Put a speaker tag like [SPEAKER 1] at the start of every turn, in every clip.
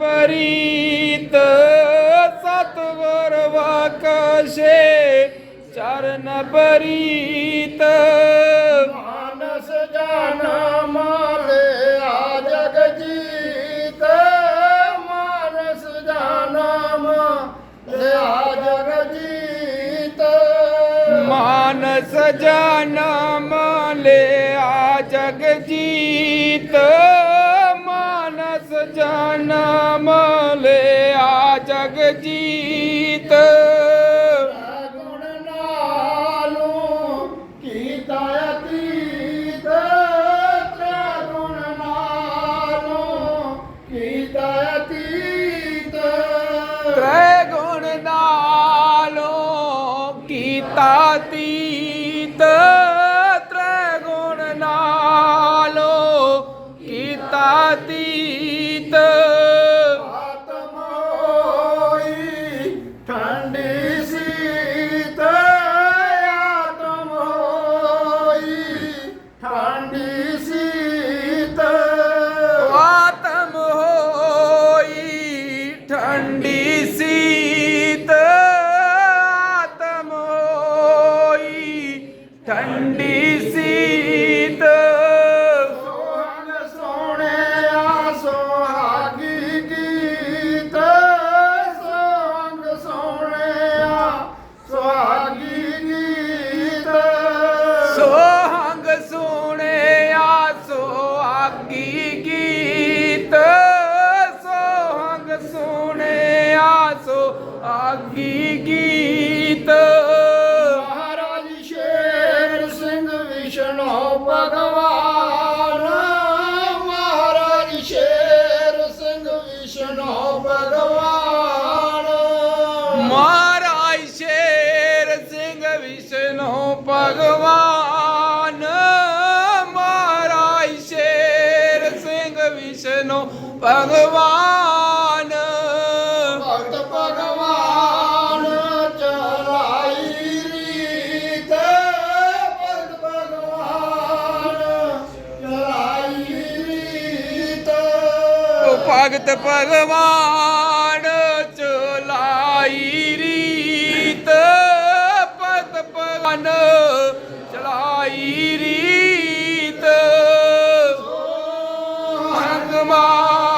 [SPEAKER 1] ਪਰੀਤ ਸਤਗੁਰ ਵਾਕਸ਼ੇ ਚਰਨ ਪਰੀਤ।
[SPEAKER 2] ਮਾਨਸ ਜਾਨਾ ਮਾਲੇ ਆ ਜਗ ਜੀਤ ਮਾਨਸ ਜਾਨਾ ਮਾਲੇ ਆ ਜਗ ਜੀਤ
[SPEAKER 1] ਮਾਨਸ ਜਨਮ ਲਿਆ ਜਗ ਜੀਤ ਮਾਨਸ ਜਨਮ ਲਿਆ ਜਗ ਜੀਤ
[SPEAKER 2] ਗੁਣ ਨਾਲੋਂ ਕੀਤਾ ਅਤੀਤ। ਤ੍ਰੈ ਗੁਣ ਨਾਲੋਂ ਕੀਤਾ ਅਤੀਤ।
[SPEAKER 1] ਤ੍ਰੈ ਗੁਣ ਨਾਲੋਂ ਕੀਤਾ ਤੀਤ ਤ੍ਰੈ ਗੁਣ ਨਾਲੋਂ ਕੀਤਾ
[SPEAKER 2] ਸਿੰਘ ਵਿਸ਼ਨੂੰ ਭਗਵਾਨ। ਮਹਾਰਾਜ ਸ਼ੇਰ ਸਿੰਘ ਵਿਸ਼ਨੂੰ ਭਗਵਾਨ। ਭਗਤ ਭਗਵਾਨ ਚਲਾਈ ਰੀਤ। ਭਗਤ ਭਗਵਾਨ ਚਲਾਈ ਰੀਤ।
[SPEAKER 1] ਭਗਤ ਭਗਵਾਨ ਚਲਾਈ ਭਗਤ ਭਗਵਾਨ ਚਲਾਈ ਰੀਤ। ਭਗਵਾਨ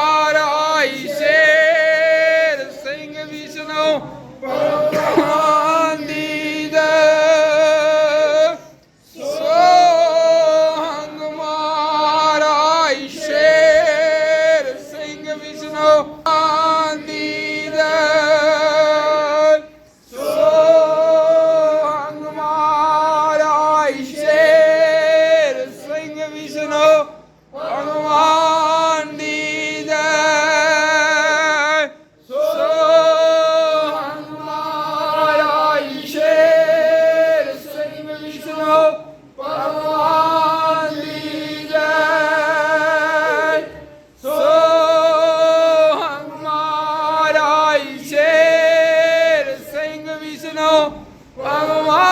[SPEAKER 1] Vamos lá!